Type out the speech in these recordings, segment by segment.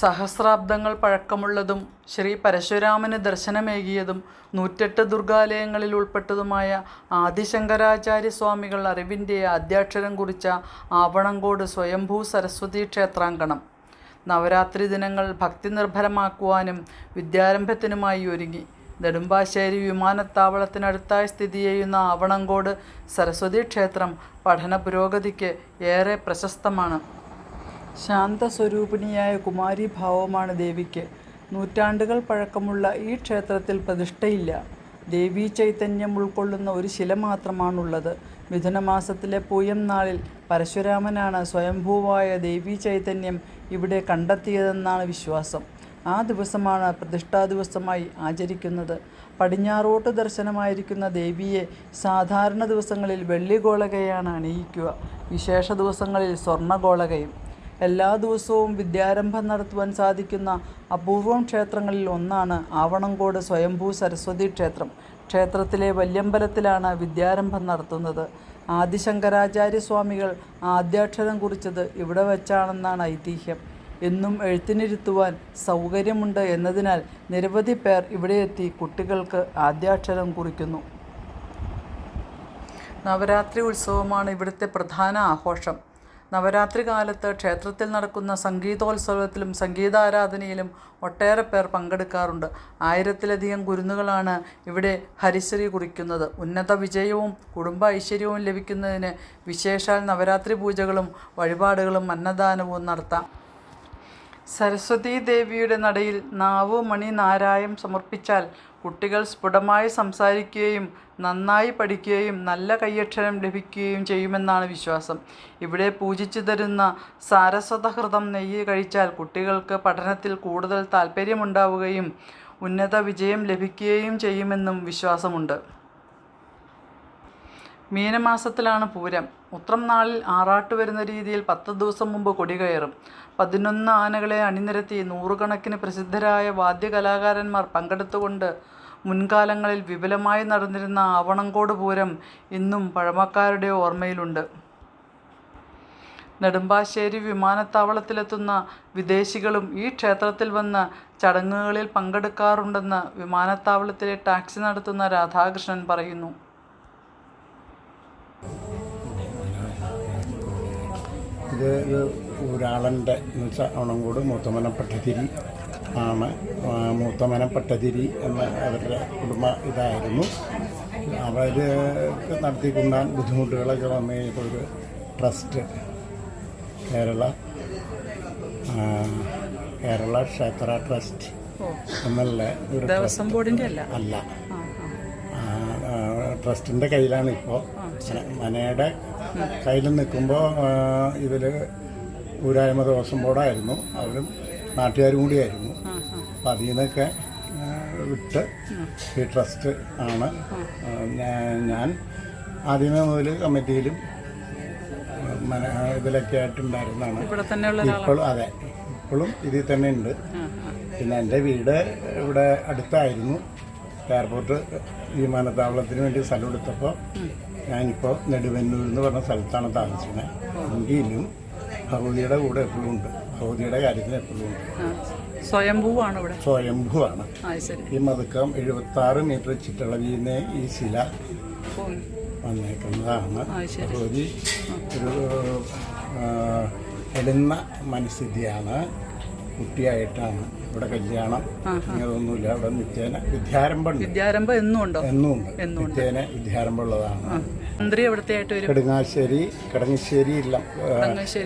സഹസ്രാബ്ദങ്ങൾ പഴക്കമുള്ളതും ശ്രീ പരശുരാമന് ദർശനമേകിയതും നൂറ്റെട്ട് ദുർഗാലയങ്ങളിൽ ഉൾപ്പെട്ടതുമായ ആദിശങ്കരാചാര്യസ്വാമികൾ അറിവിന്റെ ആദ്യാക്ഷരം കുറിച്ച ആവണങ്കോട് സ്വയംഭൂ സരസ്വതി ക്ഷേത്രാങ്കണം. നവരാത്രി ദിനങ്ങൾ ഭക്തി നിർഭരമാക്കുവാനും വിദ്യാരംഭത്തിനുമായി ഒരുങ്ങി. നെടുമ്പാശ്ശേരി വിമാനത്താവളത്തിനടുത്തായി സ്ഥിതി ചെയ്യുന്ന ആവണങ്കോട് സരസ്വതി ക്ഷേത്രം പഠന പുരോഗതിക്ക് ഏറെ പ്രശസ്തമാണ്. ശാന്തസ്വരൂപിണിയായ കുമാരീഭാവമാണ് ദേവിക്ക്. നൂറ്റാണ്ടുകൾ പഴക്കമുള്ള ഈ ക്ഷേത്രത്തിൽ പ്രതിഷ്ഠയില്ല. ദേവീ ചൈതന്യം ഉൾക്കൊള്ളുന്ന ഒരു ശില മാത്രമാണുള്ളത്. മിഥുനമാസത്തിലെ പൂയം നാളിൽ പരശുരാമനാണ് സ്വയംഭൂവായ ദേവീ ചൈതന്യം ഇവിടെ കണ്ടെത്തിയതെന്നാണ് വിശ്വാസം. ആ ദിവസമാണ് പ്രതിഷ്ഠാ ദിവസമായി ആചരിക്കുന്നത്. പടിഞ്ഞാറോട്ട് ദർശനമായിരിക്കുന്ന ദേവിയെ സാധാരണ ദിവസങ്ങളിൽ വെള്ളിഗോളകയാണ് അണിയിക്കുക. വിശേഷ ദിവസങ്ങളിൽ സ്വർണഗോളകയും എല്ലാ ദിവസവും വിദ്യാരംഭം നടത്തുവാൻ സാധിക്കുന്ന അപൂർവം ക്ഷേത്രങ്ങളിൽ ഒന്നാണ് ആവണങ്കോട് സ്വയംഭൂ സരസ്വതി ക്ഷേത്രം. ക്ഷേത്രത്തിലെ വല്യമ്പലത്തിലാണ് വിദ്യാരംഭം നടത്തുന്നത്. ആദിശങ്കരാചാര്യസ്വാമികൾ ആദ്യാക്ഷരം കുറിച്ചത് ഇവിടെ വെച്ചാണെന്നാണ് ഐതിഹ്യം. എന്നും എഴുത്തിനിരുത്തുവാൻ സൗകര്യമുണ്ട് എന്നതിനാൽ നിരവധി പേർ ഇവിടെയെത്തി കുട്ടികൾക്ക് ആദ്യാക്ഷരം കുറിക്കുന്നു. നവരാത്രി ഉത്സവമാണ് ഇവിടുത്തെ പ്രധാന ആഘോഷം. നവരാത്രി കാലത്ത് ക്ഷേത്രത്തിൽ നടക്കുന്ന സംഗീതോത്സവത്തിലും സംഗീതാരാധനയിലും ഒട്ടേറെ പേർ പങ്കെടുക്കാറുണ്ട്. ആയിരത്തിലധികം കുരുന്നുകളാണ് ഇവിടെ ഹരിശ്രീ കുറിക്കുന്നത്. ഉന്നത വിജയവും കുടുംബ ഐശ്വര്യവും ലഭിക്കുന്നതിന് വിശേഷാൽ നവരാത്രി പൂജകളും വഴിപാടുകളും അന്നദാനവും നടത്താം. സരസ്വതീ ദേവിയുടെ നടയിൽ നാവ് മണി നാരായം സമർപ്പിച്ചാൽ കുട്ടികൾ സ്ഫുടമായി സംസാരിക്കുകയും നന്നായി പഠിക്കുകയും നല്ല കയ്യക്ഷരം ലഭിക്കുകയും ചെയ്യുമെന്നാണ് വിശ്വാസം. ഇവിടെ പൂജിച്ചു തരുന്ന സാരസ്വതഹൃതം നെയ്യ് കഴിച്ചാൽ കുട്ടികൾക്ക് പഠനത്തിൽ കൂടുതൽ താല്പര്യമുണ്ടാവുകയും ഉന്നത വിജയം ലഭിക്കുകയും ചെയ്യുമെന്നും വിശ്വാസമുണ്ട്. മീനമാസത്തിലാണ് പൂരം. ഉത്രം നാളിൽ ആറാട്ട് വരുന്ന രീതിയിൽ പത്ത് ദിവസം മുമ്പ് കൊടി കയറും. പതിനൊന്ന് ആനകളെ അണിനിരത്തി നൂറുകണക്കിന് പ്രസിദ്ധരായ വാദ്യകലാകാരന്മാർ പങ്കെടുത്തുകൊണ്ട് മുൻകാലങ്ങളിൽ വിപുലമായി നടന്നിരുന്ന ആവണങ്കോട് പൂരം ഇന്നും പഴമക്കാരുടെ ഓർമ്മയിലുണ്ട്. നെടുമ്പാശ്ശേരി വിമാനത്താവളത്തിലെത്തുന്ന വിദേശികളും ഈ ക്ഷേത്രത്തിൽ വന്ന് ചടങ്ങുകളിൽ പങ്കെടുക്കാറുണ്ടെന്ന് വിമാനത്താവളത്തിലെ ടാക്സി നടത്തുന്ന രാധാകൃഷ്ണൻ പറയുന്നു. ഇത് ഒരാളന്റെ മീൻസ് വെച്ചാൽ അവണങ്കോട് മൂത്തമന പട്ടതിരി ആണ് മൂത്തമന പട്ടതിരി എന്ന അവരുടെ കുടുംബ ഇതായിരുന്നു. അവർ നടത്തിക്കൊണ്ടാൻ ബുദ്ധിമുട്ടുകളൊക്കെ വന്നു കഴിഞ്ഞപ്പോൾ ഒരു ട്രസ്റ്റ് കേരള കേരള ക്ഷേത്ര ട്രസ്റ്റ് എന്നുള്ള ഒരു ദേവസ്വം ബോർഡിന്റെ അല്ല? അല്ല. ട്രസ്റ്റിന്റെ കയ്യിലാണ് ഇപ്പോൾ. മനയുടെ കയ്യിൽ നിൽക്കുമ്പോൾ ഇതിൽ ഊരായ്മ ദേവസ്വം ബോർഡായിരുന്നു. അവരും നാട്ടുകാരും കൂടിയായിരുന്നു അപ്പം അതിൽ നിന്നൊക്കെ വിട്ട് ഈ ട്രസ്റ്റ് ആണ്. ഞാൻ ആദ്യമേ മുതൽ കമ്മിറ്റിയിലും ഇതിലൊക്കെ ആയിട്ടുണ്ടായിരുന്നതാണ്. ഇപ്പോഴും അതെ ഇപ്പോഴും ഇതിൽ തന്നെ ഉണ്ട്. പിന്നെ എന്റെ വീട് ഇവിടെ അടുത്തായിരുന്നു. എയർപോർട്ട് വിമാനത്താവളത്തിന് വേണ്ടി സ്ഥലം എടുത്തപ്പോൾ ഞാനിപ്പോൾ നെടുവന്നൂർ എന്ന് പറഞ്ഞ സ്ഥലത്താണ് താമസിക്കുന്നത്. എങ്കിലും ഭഗവതിയുടെ കൂടെ എപ്പോഴും ഉണ്ട്. ഭഗവതിയുടെ കാര്യത്തിന് എപ്പോഴും ഉണ്ട് സ്വയംഭൂവാണ് ഇവിടെ. സ്വയംഭുവാണ് ഈ മതുക്കം എഴുപത്താറ് മീറ്റർ ചുറ്റളവിന്ന് ഈ ശില. വന്നേക്കുന്നതാണ്. ഭഗവതി ഒരു എടുന്ന മനസ്ഥിതിയാണ്. കുട്ടിയായിട്ടാണ് ഇവിടെ കല്യാണം. അങ്ങനെയൊന്നുമില്ല അവിടെ നിത്യേന വിദ്യാരംഭം വിദ്യാരംഭം എന്നും ഉണ്ടോ എന്നും നിത്യേന മന്ത്രി എവിടത്തെ ആയിട്ട് വരും? കടുങ്ങാശ്ശേരി കടങ്ങശ്ശേരി ഇല്ല.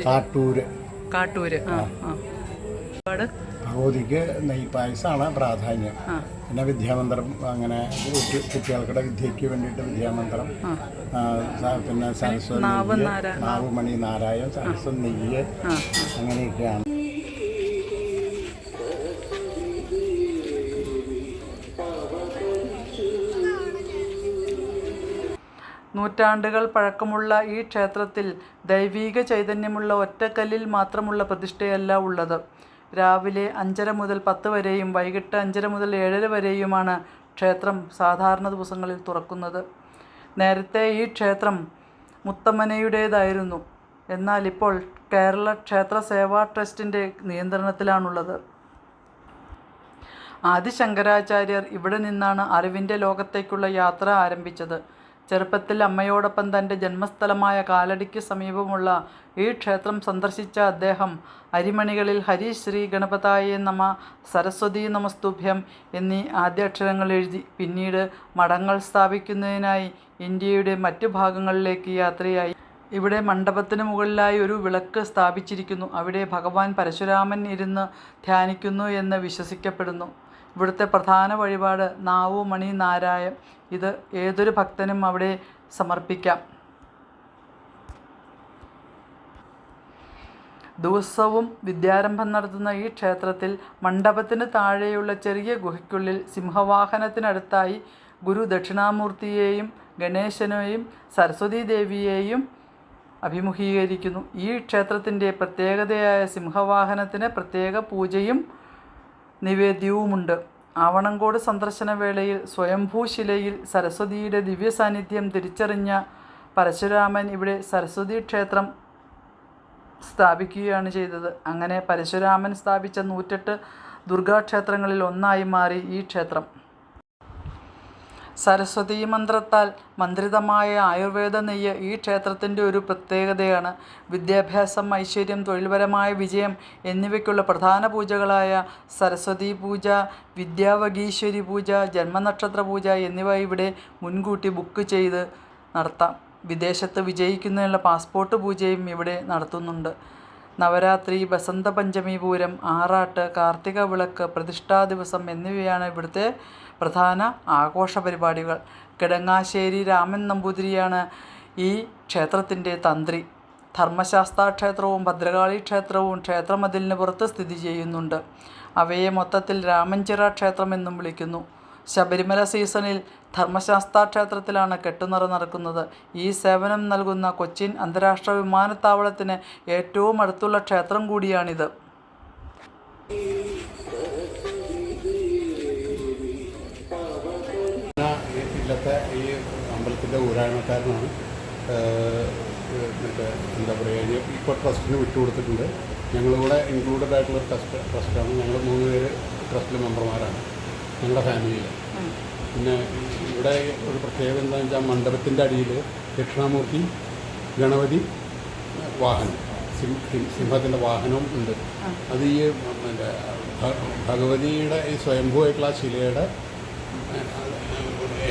കാട്ടൂര്. കാട്ടൂര്. ആ. ആ. ഒരുപാട് ഭഗവതിക്ക് നെയ്പായസമാണ് പ്രാധാന്യം. പിന്നെ വിദ്യാമന്ത്രം അങ്ങനെ കുട്ടി- കുട്ടികൾക്കുടെ വിദ്യയ്ക്ക് വേണ്ടിയിട്ട് വിദ്യാമന്ത്രം പിന്നെ സരസ്വതി നാവുമണി നാരായം സരസ്വതി നെയ്യ് അങ്ങനെയൊക്കെയാണ്. നൂറ്റാണ്ടുകൾ പഴക്കമുള്ള ഈ ക്ഷേത്രത്തിൽ ദൈവീക ചൈതന്യമുള്ള ഒറ്റക്കല്ലിൽ മാത്രമുള്ള പ്രതിഷ്ഠയല്ല ഉള്ളത്. രാവിലെ അഞ്ചര മുതൽ പത്ത് വരെയും വൈകിട്ട് അഞ്ചര മുതൽ ഏഴര വരെയുമാണ് ക്ഷേത്രം സാധാരണ ദിവസങ്ങളിൽ തുറക്കുന്നത്. നേരത്തെ ഈ ക്ഷേത്രം മുത്തമ്മനയുടേതായിരുന്നു. എന്നാൽ ഇപ്പോൾ കേരള ക്ഷേത്ര സേവാ ട്രസ്റ്റിന്റെ നിയന്ത്രണത്തിലാണുള്ളത്. ആദിശങ്കരാചാര്യർ ഇവിടെ നിന്നാണ് അറിവിന്റെ ലോകത്തേക്കുള്ള യാത്ര ആരംഭിച്ചത്. ചെറുപ്പത്തിൽ അമ്മയോടൊപ്പം തന്റെ ജന്മസ്ഥലമായ കാലടിക്ക് സമീപമുള്ള ഈ ക്ഷേത്രം സന്ദർശിച്ച അദ്ദേഹം അരിമണികളിൽ ഹരി ശ്രീ ഗണപതായ നമ സരസ്വതി നമസ്തുഭ്യം എന്നീ ആദ്യാക്ഷരങ്ങൾ എഴുതി പിന്നീട് മഠങ്ങൾ സ്ഥാപിക്കുന്നതിനായി ഇന്ത്യയുടെ മറ്റു ഭാഗങ്ങളിലേക്ക് യാത്രയായി. ഇവിടെ മണ്ഡപത്തിന് മുകളിലായി ഒരു വിളക്ക് സ്ഥാപിച്ചിരിക്കുന്നു. അവിടെ ഭഗവാൻ പരശുരാമൻ ഇരുന്ന് ധ്യാനിക്കുന്നു എന്ന് വിശ്വസിക്കപ്പെടുന്നു. ഇവിടുത്തെ പ്രധാന വഴിപാട് നാവു മണി നാരായം. ഇത് ഏതൊരു ഭക്തനും അവിടെ സമർപ്പിക്കാം. ദിവസവും വിദ്യാരംഭം നടത്തുന്ന ഈ ക്ഷേത്രത്തിൽ മണ്ഡപത്തിന് താഴെയുള്ള ചെറിയ ഗുഹയ്ക്കുള്ളിൽ സിംഹവാഹനത്തിനടുത്തായി ഗുരു ദക്ഷിണാമൂർത്തിയെയും ഗണേശനെയും സരസ്വതീ ദേവിയെയും അഭിമുഖീകരിക്കുന്നു. ഈ ക്ഷേത്രത്തിന്റെ പ്രത്യേകതയായ സിംഹവാഹനത്തിന് പ്രത്യേക പൂജയും നിവേദ്യവുമുണ്ട്. ആവണങ്കോട് സന്ദർശന വേളയിൽ സ്വയംഭൂശിലയിൽ സരസ്വതിയുടെ ദിവ്യ സാന്നിധ്യം തിരിച്ചറിഞ്ഞ പരശുരാമൻ ഇവിടെ സരസ്വതി ക്ഷേത്രം സ്ഥാപിക്കുകയാണ് ചെയ്തത്. അങ്ങനെ പരശുരാമൻ സ്ഥാപിച്ച നൂറ്റെട്ട് ദുർഗാക്ഷേത്രങ്ങളിൽ ഒന്നായി മാറി ഈ ക്ഷേത്രം. സരസ്വതീ മന്ത്രത്താൽ മന്ത്രിതമായ ആയുർവേദ നെയ്യ് ഈ ക്ഷേത്രത്തിന്റെ ഒരു പ്രത്യേകതയാണ്. വിദ്യാഭ്യാസം ഐശ്വര്യം തൊഴിൽപരമായ വിജയം എന്നിവയ്ക്കുള്ള പ്രധാന പൂജകളായ സരസ്വതീ പൂജ വിദ്യാവഗീശ്വരി പൂജ ജന്മനക്ഷത്ര പൂജ എന്നിവ ഇവിടെ മുൻകൂട്ടി ബുക്ക് ചെയ്ത് നടത്താം. വിദേശത്ത് വിജയിക്കുന്നതിനുള്ള പാസ്പോർട്ട് പൂജയും ഇവിടെ നടത്തുന്നുണ്ട്. നവരാത്രി ബസന്ത പഞ്ചമി പൂരം ആറാട്ട് കാർത്തിക വിളക്ക് പ്രതിഷ്ഠാ ദിവസം എന്നിവയാണ് ഇവിടുത്തെ പ്രധാന ആഘോഷ പരിപാടികൾ. കിടങ്ങാശ്ശേരി രാമൻ നമ്പൂതിരിയാണ് ഈ ക്ഷേത്രത്തിന്റെ തന്ത്രി. ധർമ്മശാസ്ത്ര ക്ഷേത്രവും ഭദ്രകാളി ക്ഷേത്രവും ക്ഷേത്രമതിലിന് പുറത്ത് സ്ഥിതി ചെയ്യുന്നുണ്ട്. അവയെ മൊത്തത്തിൽ രാമഞ്ചിറ ക്ഷേത്രമെന്നും വിളിക്കുന്നു. ശബരിമല സീസണിൽ ധർമ്മശാസ്താ ക്ഷേത്രത്തിലാണ് കെട്ടുനിറ നടക്കുന്നത്. ഈ സേവനം നൽകുന്ന കൊച്ചിൻ അന്താരാഷ്ട്ര വിമാനത്താവളത്തിന് ഏറ്റവും അടുത്തുള്ള ക്ഷേത്രം കൂടിയാണിത്. ഇല്ലത്തെ ഈ അമ്പലത്തിന്റെ ഊരായ്മക്കാരനാണ് മറ്റേ എന്താ പറയുക ഇപ്പോൾ ട്രസ്റ്റിന് വിട്ടുകൊടുത്തിട്ടുണ്ട്. ഞങ്ങളിവിടെ ഇൻക്ലൂഡഡ് ആയിട്ടുള്ള ട്രസ്റ്റ് ട്രസ്റ്റാണ്. ഞങ്ങൾ മൂന്ന് പേര് ട്രസ്റ്റിലെ മെമ്പർമാരാണ്. ഞങ്ങളുടെ ഫാമിലിയിൽ പിന്നെ ഇവിടെ ഒരു പ്രത്യേകത എന്താണെന്ന് വെച്ചാൽ മണ്ഡപത്തിന്റെ അടിയിൽ ദക്ഷിണാമൂർത്തി ഗണപതി വാഹനം. സിംഹത്തിന്റെ വാഹനവും ഉണ്ട്. അത് ഈ ഭഗവതിയുടെ ഈ സ്വയംഭൂവായിട്ടുള്ള ശിലയുടെ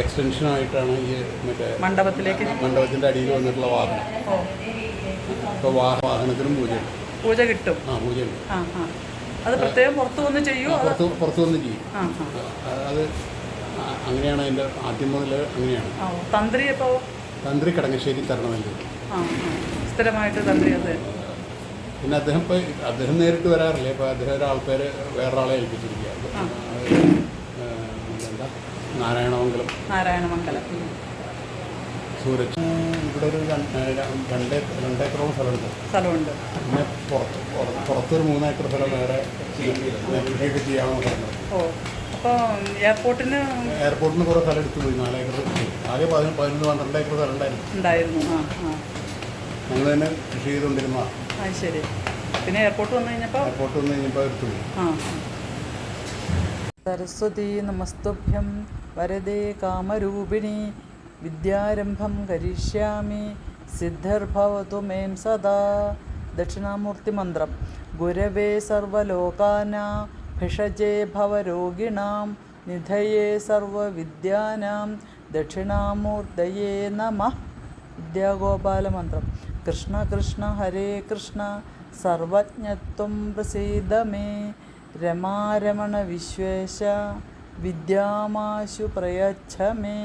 എക്സ്റ്റൻഷനായിട്ടാണ് ഈ മറ്റേ മണ്ഡപത്തിലേക്ക്? മണ്ഡപത്തിന്റെ അടിയിൽ വന്നിട്ടുള്ള വാഹനം. ഇപ്പോൾ വാഹനത്തിനും പൂജയുണ്ട്. പൂജ കിട്ടും. ആ പൂജയുണ്ട്. അത് പ്രത്യേകം പുറത്തു വന്ന് ചെയ്യൂ അത് പുറത്ത് പുറത്ത് വന്ന് ചെയ്യും. അത് അങ്ങനെയാണ് എന്റെ ആദ്യം മുതൽ അങ്ങനെയാണ്. തന്ത്രി അപ്പോൾ തന്ത്രി കടങ്ങശ്ശേരി ആ സ്ഥിരമായിട്ട് തന്ത്രി അത്. പിന്നെ അദ്ദേഹം ഇപ്പോൾ അദ്ദേഹം നേരിട്ട് വരാറില്ല? ഇപ്പോൾ അദ്ദേഹം ഒരാൾക്കാര് വേറൊരാളെ ഏൽപ്പിച്ചിരിക്കുക നാരായണമംഗലം. നാരായണമംഗലം. സൂരജ് ഇവിടെ ഒരു രണ്ട് രണ്ട് രണ്ടേക്കറോളം സ്ഥലമുണ്ട്. സ്ഥലമുണ്ട്. പിന്നെ പുറത്ത് പുറത്ത് പുറത്തൊരു മൂന്നേക്കർ സ്ഥലം വേറെ കൃഷിയൊക്കെ ചെയ്യാവുന്ന സ്ഥലങ്ങൾ ഓ അപ്പോൾ എയർപോർട്ടിന് എയർപോർട്ടിന് കുറേ സ്ഥലം എടുത്തു പോയി നാലേക്കർ ആകെ പതിനൊന്ന് പതിനൊന്ന് പന്ത്രണ്ട് ഏക്കർ സ്ഥലം ഉണ്ടായിരുന്നു. ഉണ്ടായിരുന്നു. ആ ആ. ഞങ്ങൾ തന്നെ കൃഷി ചെയ്തുകൊണ്ടിരുന്ന ആ ശരി. പിന്നെ എയർപോർട്ട് വന്നു കഴിഞ്ഞപ്പോൾ എയർപോർട്ട് വന്ന് കഴിഞ്ഞപ്പോൾ എടുത്തു പോയി. ആ. സരസ്വതി നമസ്തുഭ്യം വരദേ കാമരൂപിണി വിദ്യാരംഭം കരിഷ്യാമി സിദ്ധിർഭവതു മേം സദാ. ദക്ഷിണാമൂർത്തി മന്ത്രം ഗുരവേ സർവലോകാന ഭിഷജേ ഭവരോഗിണാം നിധയേ സർവവിദ്യാനാം ദക്ഷിണാമൂർത്തയേ നമ. വിദ്യാഗോപാല മന്ത്രം കൃഷ്ണ കൃഷ്ണ ഹരേ കൃഷ്ണ സർവജ്ഞത്വം പ്രസീദ മേ രമാരമണ വിശ്വേശ വിദ്യാമാശു പ്രയച്ഛ മേ